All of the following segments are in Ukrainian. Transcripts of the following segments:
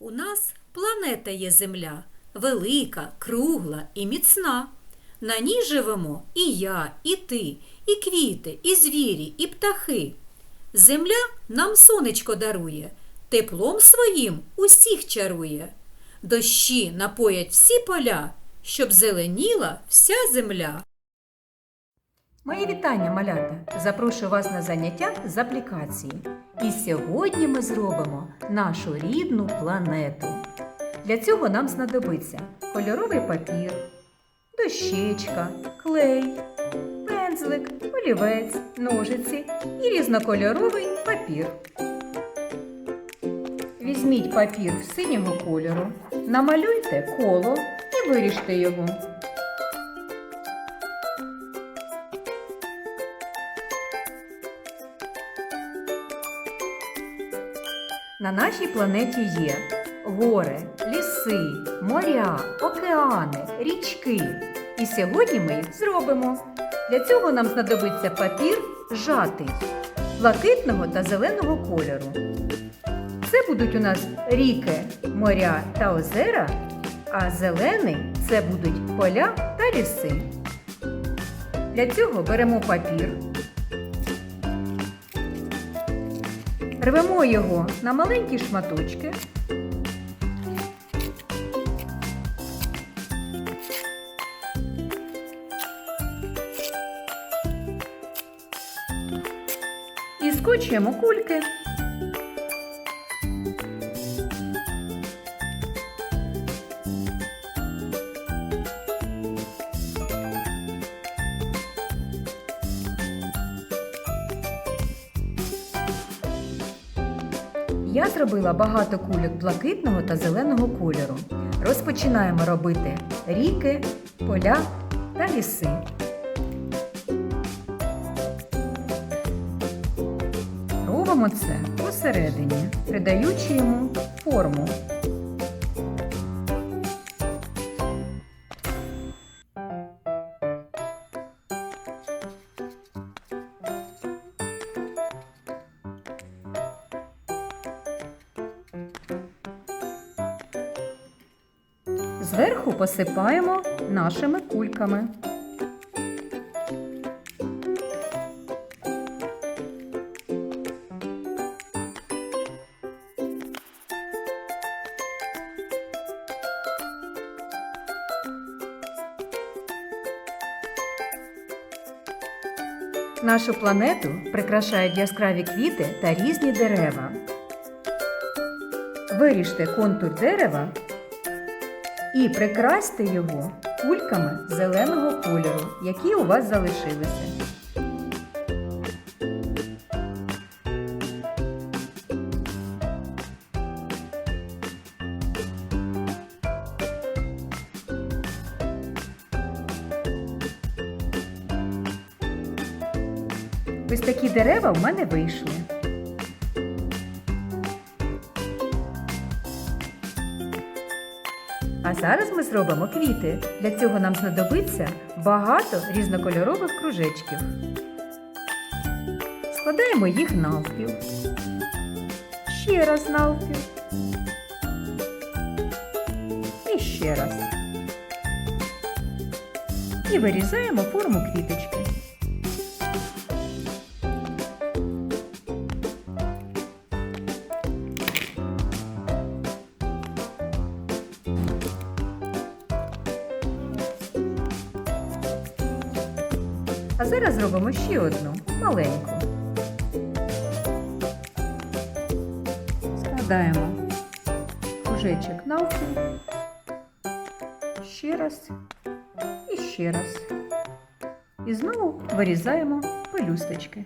У нас планета є Земля, велика, кругла і міцна. На ній живемо і я, і ти, і квіти, і звірі, і птахи. Земля нам сонечко дарує, теплом своїм усіх чарує. Дощі напоять всі поля, щоб зеленіла вся земля. Мої вітання, малята! Запрошую вас на заняття з аплікації. І сьогодні ми зробимо нашу рідну планету. Для цього нам знадобиться кольоровий папір, дощечка, клей, пензлик, олівець, ножиці і різнокольоровий папір. Візьміть папір синього кольору, намалюйте коло і виріжте його. На нашій планеті є гори, ліси, моря, океани, річки. І сьогодні ми їх зробимо. Для цього нам знадобиться папір жатий, блакитного та зеленого кольору. Це будуть у нас ріки, моря та озера, а зелений це будуть поля та ліси. Для цього беремо папір. Рвемо його на маленькі шматочки. І скочуємо кульки. Я зробила багато кульок блакитного та зеленого кольору. Розпочинаємо робити ріки, поля та ліси. Робимо це посередині, придаючи йому форму. Зверху посипаємо нашими кульками. Нашу планету прикрашають яскраві квіти та різні дерева. Виріжте контур дерева і прикрасьте його кульками зеленого кольору, які у вас залишилися. Ось такі дерева в мене вийшли. А зараз ми зробимо квіти. Для цього нам знадобиться багато різнокольорових кружечків. Складаємо їх навпіл. Ще раз навпіл. І ще раз. І вирізаємо форму квіточки. А зараз зробимо ще одну маленьку. Складаємо кружечок навпіл. Ще раз і ще раз. І знову вирізаємо пелюсточки.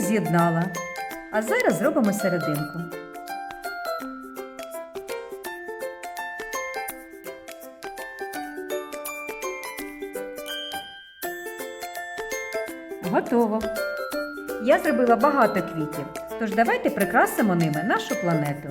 Їх з'єднала. А зараз зробимо серединку. Готово. Я зробила багато квітів, тож давайте прикрасимо ними нашу планету.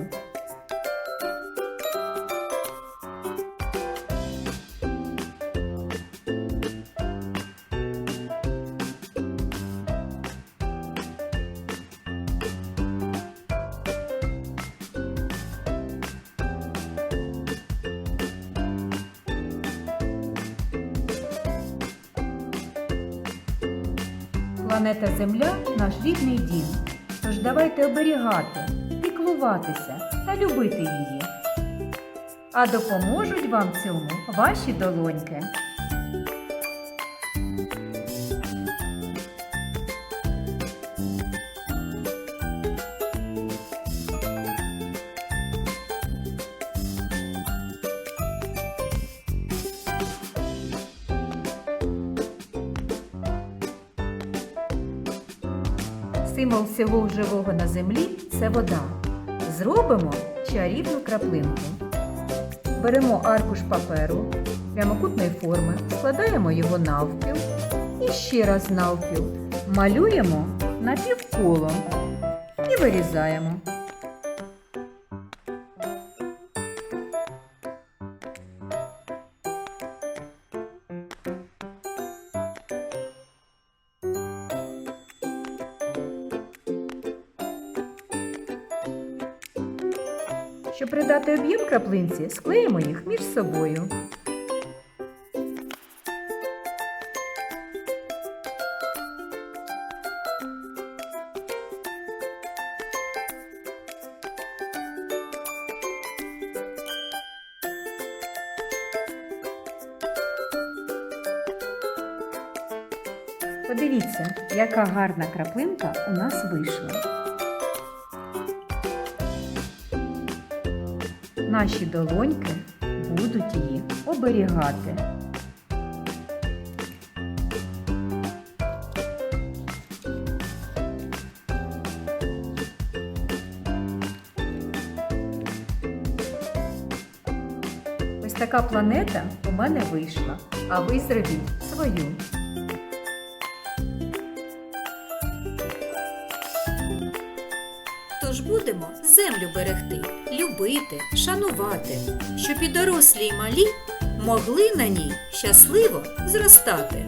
Планета Земля наш рідний дім. Тож давайте оберігати, піклуватися та любити її. А допоможуть вам цьому ваші долоньки. Символ всього живого на землі це вода. Зробимо чарівну краплинку. Беремо аркуш паперу прямокутної форми, складаємо його навпіл і ще раз навпіл. Малюємо напівколо і вирізаємо. Щоб придати об'єм краплинці, склеїмо їх між собою. Подивіться, яка гарна краплинка у нас вийшла. Наші долоньки будуть її оберігати. Ось така планета у мене вийшла, а ви зробіть свою. Тож будемо землю берегти, любити, шанувати, щоб і дорослі й малі могли на ній щасливо зростати.